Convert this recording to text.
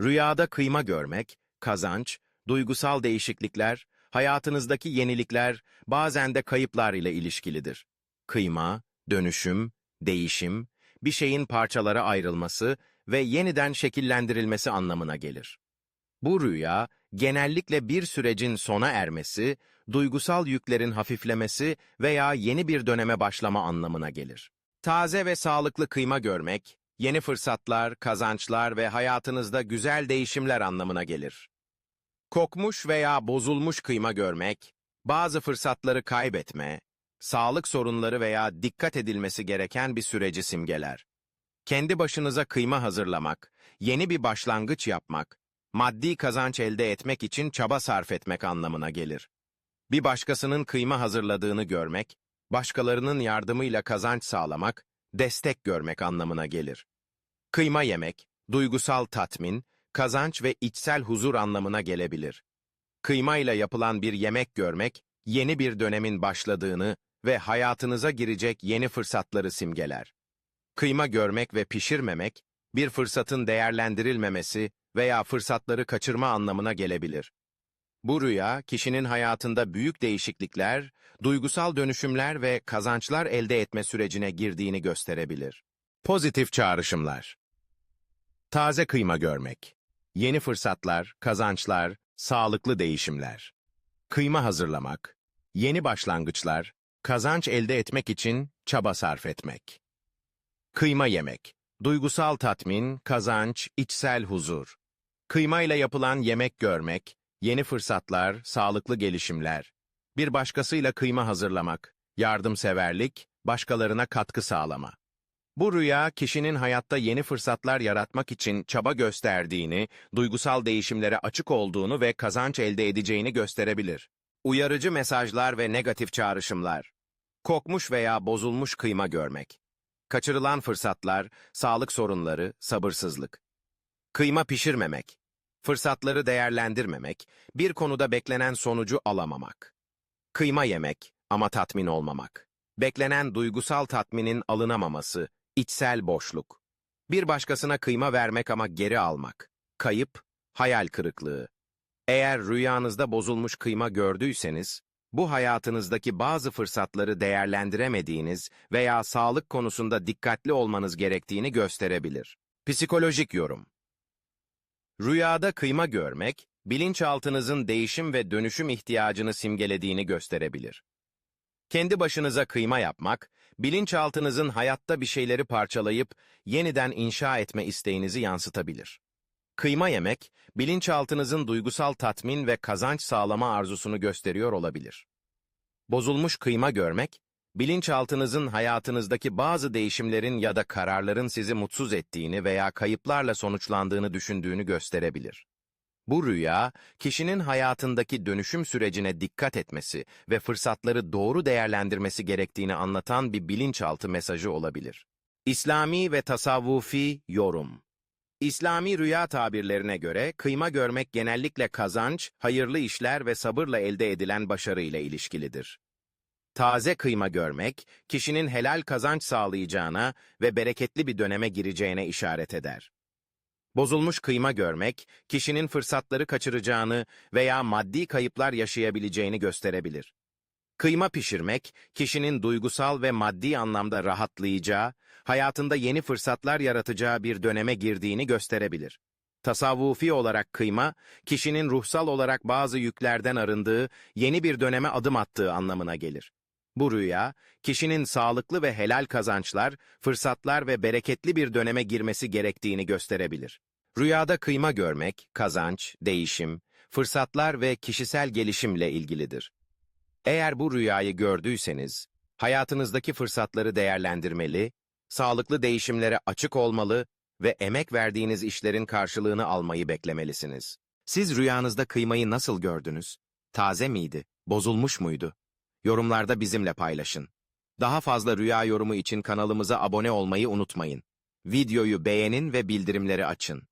Rüyada kıyma görmek, kazanç, duygusal değişiklikler, hayatınızdaki yenilikler, bazen de kayıplar ile ilişkilidir. Kıyma, dönüşüm, değişim, bir şeyin parçalara ayrılması ve yeniden şekillendirilmesi anlamına gelir. Bu rüya, genellikle bir sürecin sona ermesi, duygusal yüklerin hafiflemesi veya yeni bir döneme başlama anlamına gelir. Taze ve sağlıklı kıyma görmek, yeni fırsatlar, kazançlar ve hayatınızda güzel değişimler anlamına gelir. Kokmuş veya bozulmuş kıyma görmek, bazı fırsatları kaybetme, sağlık sorunları veya dikkat edilmesi gereken bir süreci simgeler. Kendi başınıza kıyma hazırlamak, yeni bir başlangıç yapmak, maddi kazanç elde etmek için çaba sarf etmek anlamına gelir. Bir başkasının kıyma hazırladığını görmek, başkalarının yardımıyla kazanç sağlamak, destek görmek anlamına gelir. Kıyma yemek, duygusal tatmin, kazanç ve içsel huzur anlamına gelebilir. Kıymayla yapılan bir yemek görmek, yeni bir dönemin başladığını ve hayatınıza girecek yeni fırsatları simgeler. Kıyma görmek ve pişirmemek, bir fırsatın değerlendirilmemesi veya fırsatları kaçırma anlamına gelebilir. Bu rüya, kişinin hayatında büyük değişiklikler, duygusal dönüşümler ve kazançlar elde etme sürecine girdiğini gösterebilir. Pozitif çağrışımlar Taze kıyma görmek, yeni fırsatlar, kazançlar, sağlıklı değişimler. Kıyma hazırlamak, yeni başlangıçlar, kazanç elde etmek için çaba sarf etmek. Kıyma yemek, duygusal tatmin, kazanç, içsel huzur. Kıymayla yapılan yemek görmek, yeni fırsatlar, sağlıklı gelişimler. Bir başkasıyla kıyma hazırlamak, yardımseverlik, başkalarına katkı sağlama. Bu rüya, kişinin hayatta yeni fırsatlar yaratmak için çaba gösterdiğini, duygusal değişimlere açık olduğunu ve kazanç elde edeceğini gösterebilir. Uyarıcı mesajlar ve negatif çağrışımlar. Kokmuş veya bozulmuş kıyma görmek. Kaçırılan fırsatlar, sağlık sorunları, sabırsızlık. Kıyma pişirmemek. Fırsatları değerlendirmemek, bir konuda beklenen sonucu alamamak. Kıyma yemek ama tatmin olmamak. Beklenen duygusal tatminin alınamaması, içsel boşluk. Bir başkasına kıyma vermek ama geri almak. Kayıp, hayal kırıklığı. Eğer rüyanızda bozulmuş kıyma gördüyseniz, bu hayatınızdaki bazı fırsatları değerlendiremediğiniz veya sağlık konusunda dikkatli olmanız gerektiğini gösterebilir. Psikolojik yorum Rüyada kıyma görmek, bilinçaltınızın değişim ve dönüşüm ihtiyacını simgelediğini gösterebilir. Kendi başınıza kıyma yapmak, bilinçaltınızın hayatta bir şeyleri parçalayıp yeniden inşa etme isteğinizi yansıtabilir. Kıyma yemek, bilinçaltınızın duygusal tatmin ve kazanç sağlama arzusunu gösteriyor olabilir. Bozulmuş kıyma görmek, bilinçaltınızın hayatınızdaki bazı değişimlerin ya da kararların sizi mutsuz ettiğini veya kayıplarla sonuçlandığını düşündüğünü gösterebilir. Bu rüya, kişinin hayatındaki dönüşüm sürecine dikkat etmesi ve fırsatları doğru değerlendirmesi gerektiğini anlatan bir bilinçaltı mesajı olabilir. İslami ve tasavvufi yorum İslami rüya tabirlerine göre kıyma görmek genellikle kazanç, hayırlı işler ve sabırla elde edilen başarı ile ilişkilidir. Taze kıyma görmek, kişinin helal kazanç sağlayacağına ve bereketli bir döneme gireceğine işaret eder. Bozulmuş kıyma görmek, kişinin fırsatları kaçıracağını veya maddi kayıplar yaşayabileceğini gösterebilir. Kıyma pişirmek, kişinin duygusal ve maddi anlamda rahatlayacağı, hayatında yeni fırsatlar yaratacağı bir döneme girdiğini gösterebilir. Tasavvufi olarak kıyma, kişinin ruhsal olarak bazı yüklerden arındığı, yeni bir döneme adım attığı anlamına gelir. Bu rüya, kişinin sağlıklı ve helal kazançlar, fırsatlar ve bereketli bir döneme girmesi gerektiğini gösterebilir. Rüyada kıyma görmek, kazanç, değişim, fırsatlar ve kişisel gelişimle ilgilidir. Eğer bu rüyayı gördüyseniz, hayatınızdaki fırsatları değerlendirmeli, sağlıklı değişimlere açık olmalı ve emek verdiğiniz işlerin karşılığını almayı beklemelisiniz. Siz rüyanızda kıymayı nasıl gördünüz? Taze miydi? Bozulmuş muydu? Yorumlarda bizimle paylaşın. Daha fazla rüya yorumu için kanalımıza abone olmayı unutmayın. Videoyu beğenin ve bildirimleri açın.